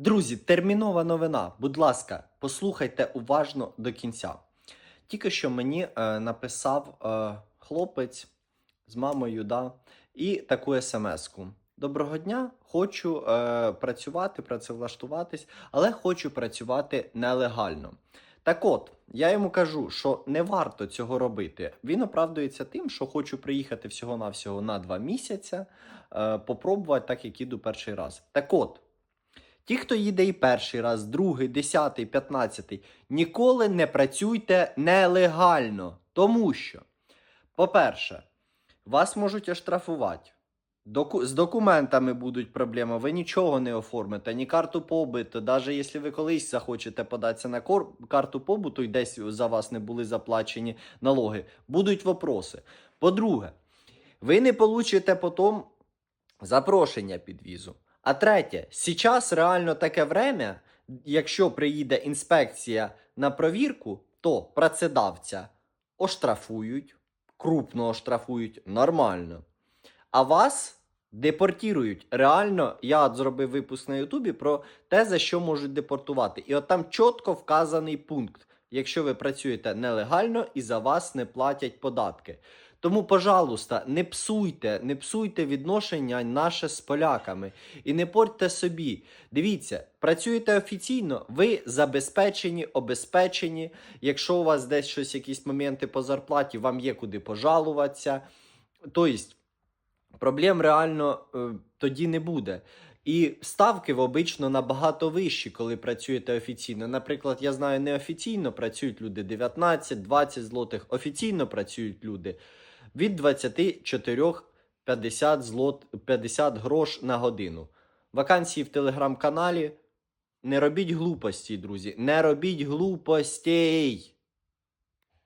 Друзі, термінова новина. Будь ласка, послухайте уважно до кінця. Тільки що мені е, написав е, хлопець з мамою, да, і таку смс-ку. Доброго дня, хочу е, працювати, працевлаштуватись, але хочу працювати нелегально. Так от, я йому кажу, що не варто цього робити. Він оправдується тим, що хочу приїхати всього-навсього на два місяці, е, попробувати так, як іду перший раз. Так от, ті, хто їде і перший раз, другий, десятий, п'ятнадцятий, ніколи не працюйте нелегально. Тому що, по-перше, вас можуть оштрафувати. Доку- з документами будуть проблеми, ви нічого не оформите, ні карту побуту. Навіть якщо ви колись захочете податися на карту побуту і десь за вас не були заплачені налоги, будуть вопроси. По-друге, ви не получите потім запрошення під візу. А третє, зараз реально таке время, якщо приїде інспекція на провірку, то працедавця оштрафують, крупно оштрафують, нормально. А вас депортують. Реально, я зробив випуск на Ютубі про те, за що можуть депортувати. І от там чітко вказаний пункт, якщо ви працюєте нелегально і за вас не платять податки. Тому, пожалуйста, не псуйте, не псуйте відношення наше з поляками і не портьте собі. Дивіться, працюєте офіційно, ви забезпечені, обезпечені. Якщо у вас десь щось, якісь моменти по зарплаті, вам є куди пожалуватися. Тобто, проблем реально е, тоді не буде. І ставки в обично набагато вищі, коли працюєте офіційно. Наприклад, я знаю, неофіційно працюють люди 19-20 злотих, офіційно працюють люди від 24 50 злот 50 грош на годину. Вакансії в телеграм-каналі. Не робіть глупостей, друзі. Не робіть глупостей.